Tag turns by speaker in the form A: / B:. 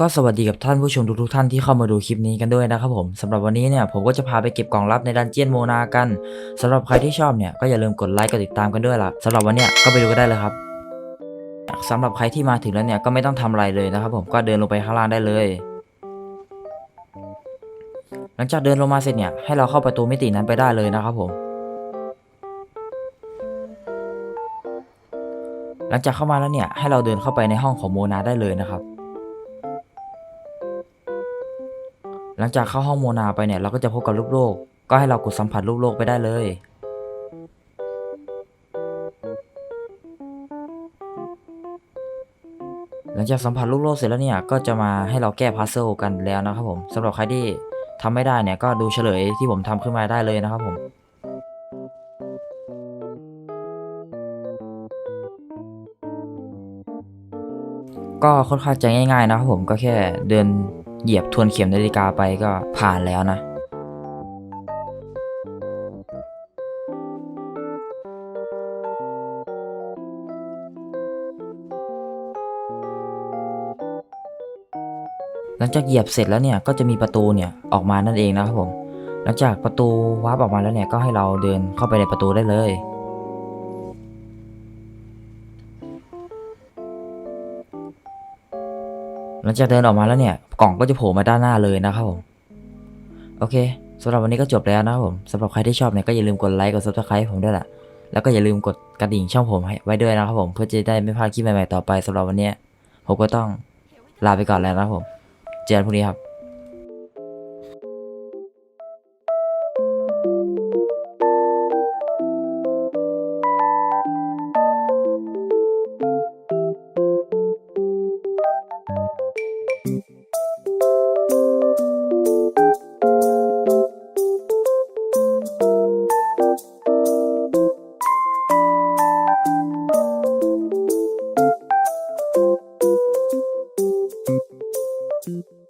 A: ก็สวัสดีกับท่านผู้ชมทุกๆท่านที่เข้ามาดูคลิปนี้กันด้วยนะครับผมสำหรับวันนี้เนี่ยผมก็จะพาไปเก็บกล่องลับในดันเจียนโมนากันสำหรับใครที่ชอบเนี่ยก็อย่าลืมกดไลค์กดติดตามกันด้วยล่ะสำหรับวันเนี้ยก็ไปดูกันได้เลยครับสำหรับใครที่มาถึงแล้วเนี่ยก็ไม่ต้องทำอะไรเลยนะครับผมก็เดินลงไปข้างล่างได้เลย หลังจากเดินลงมาเสร็จเนี่ยให้เราเข้าประตูมิตินั้นไปได้เลยนะครับผมหลังจากเข้ามาแล้วเนี่ยให้เราเดินเข้าไปในห้องของโมนาได้เลยนะครับ หลังจากเข้าห้องโมนาไปเนี่ยเราก็จะพบกับลูกโลก ก็ให้เรากดสัมผัสลูกโลกไปได้เลย หลังจากสัมผัสลูกโลกเสร็จแล้วเนี่ยก็จะมาให้เราแก้พัซเซลกันแล้วนะครับผมสำหรับใครที่ทำไม่ได้เนี่ยก็ดูเฉลยที่ผมทำขึ้นมาได้เลยนะครับผมก็ค่อนข้างจะง่ายๆนะครับผมก็แค่เดิน เหยียบทวนเข็มนาฬิกาไปก็ผ่านแล้วนะ หลังจากเหยียบเสร็จแล้วเนี่ยก็จะมีประตูเนี่ยออกมานั่นเองนะครับผม หลังจากประตูวาร์ปออกมาแล้วเนี่ยก็ให้เราเดินเข้าไปในประตูได้เลย หลังจากเดินออกมาแล้วเนี่ย กล่องก็จะโผล่มาด้านหน้าเลยนะครับผม โอเคสำหรับวันนี้ก็จบแล้วนะครับผมสำหรับใครที่ชอบเนี่ยก็อย่าลืมกดไลค์กดซับสไคร b ์ผมด้วยล่ะ แล้วก็อย่าลืมกดกระดิ่งช่องผมให้ไว้ด้วยนะครับผมเพื่อจะได้ไม่พลาดคลิปใหม่ๆต่อไปสำหรับวันนี้ผมก็ต้องลาไปก่อนแล้วนะครับผม เจอกันพรุ่งนี้ครับ Thank you.